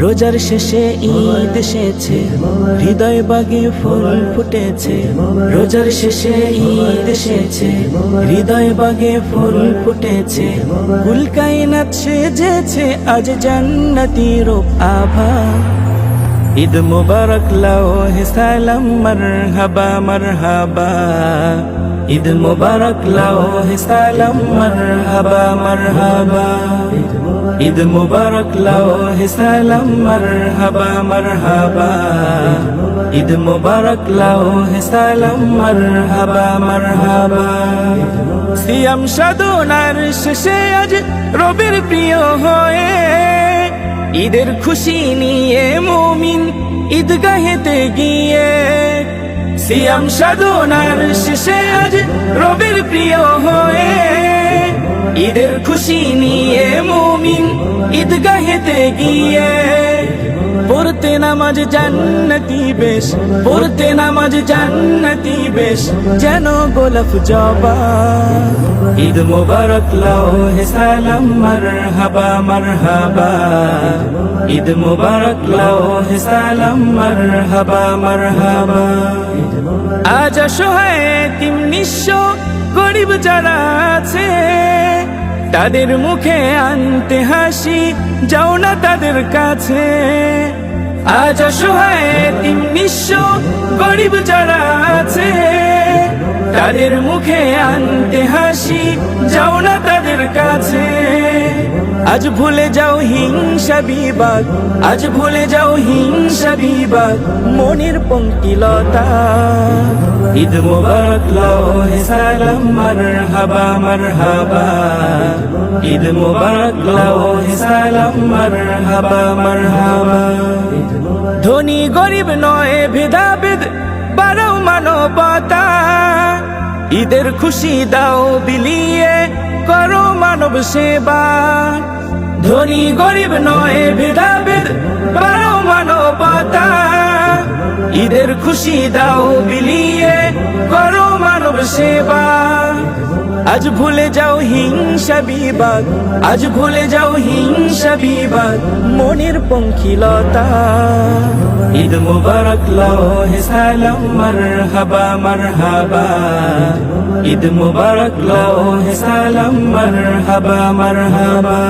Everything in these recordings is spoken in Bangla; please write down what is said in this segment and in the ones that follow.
রোজার শেষে ঈদ এসেছে, হৃদয় বাগে ফুল ফুটেছে। রোজার শেষে ঈদ এসেছে, হৃদয় বাগে ফুল ফুটেছে। কুলকাইনাত সেজেছে, আজ জান্নাতি রূপ আভা। ঈদ মুবারক লাও হে সালাম, মারহাবা মারহাবা। ঈদ মুবারক লাও হে সালাম, মারহাবা মারহাবা। ঈদ মুবারক লাও হে সালাম, মারহাবা মারহাবা। ঈদ মুবারক লাও হে সালাম, মারহাবা মারহাবা। সিয়াম সাধনার শেষে আজ রবির প্রিয় হয়ে, ঈদের খুশি নিয়ে মুমিন ঈদগাহেতে গিয়ে। সিয়াম সাধনার শেষে আজ রবির প্রিয় হয়ে ঈদের খুশি নিয়ে মুমিন ঈদগাহেতে গিয়ে পড়তে নামাজ জান্নতি বেশ, পড়তে নামাজ জান্নতি বেশ, যেন গোলাপ জবা। ঈদ মুবারক লাও হে সালাম, মারহাবা মারহাবা। ঈদ মুবারক লাও হে সালাম, মারহাবা মারহাবা। আজ অসহায় তিম নিঃস্ব গরিব যারা আছে তাদের মুখে আনতে হাসি, যাও না তাদের কাছে। আজ অসহায় তিন নিঃস্ব গরিব যারা আছে। তাদের মুখে আনতে হাসি, যাও না তাদের কাছে। আজ ভুলে যাও হিংসা বিবাদ, আজ ভুলে যাও হিংসা বিবাদ, মনের পঙ্কিলতা। ঈদ মুবারক, লাও হে সালাম, মারহাবা মারহাবা। ঈদ মুবারক, লাও হে সালাম, মারহাবা মারহাবা। ধনী গরিব নয়, ভেদাভেদ, বারো মানবতা। ঈদের খুশি দাও বিলিয়ে করো মানব সেবা। ধনী গরিব নয়, ভেদাভেদ পারো মানবতা। ঈদের খুশি দাও বিলিয়ে করো মানব সেবা। আজ ভুলে যাও হিংসা বিবাদ, আজ ভুলে যাও হিংসা বিবাদ, মনের পঙ্কিলতা ঈদ মুবারক লাও, হে সালাম, মারহাবা মারহাবা। ঈদ মুবারক লাও, হে সালাম, মারহাবা মারহাবা।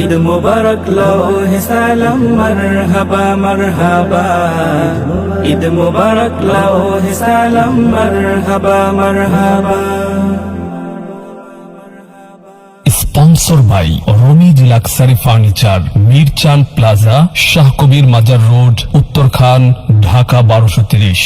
ঈদ মুবারক লাও, হে সালাম, মারহাবা মারহাবা। ঈদ মুবারক লাও, হে সালাম, মারহাবা মারহাবা। স্পন্সর ভাই Ramiz luxury furniture Mirchan plaza Shahkabir মাজার রোড উত্তরখান ঢাকা বারোশো তিরিশ।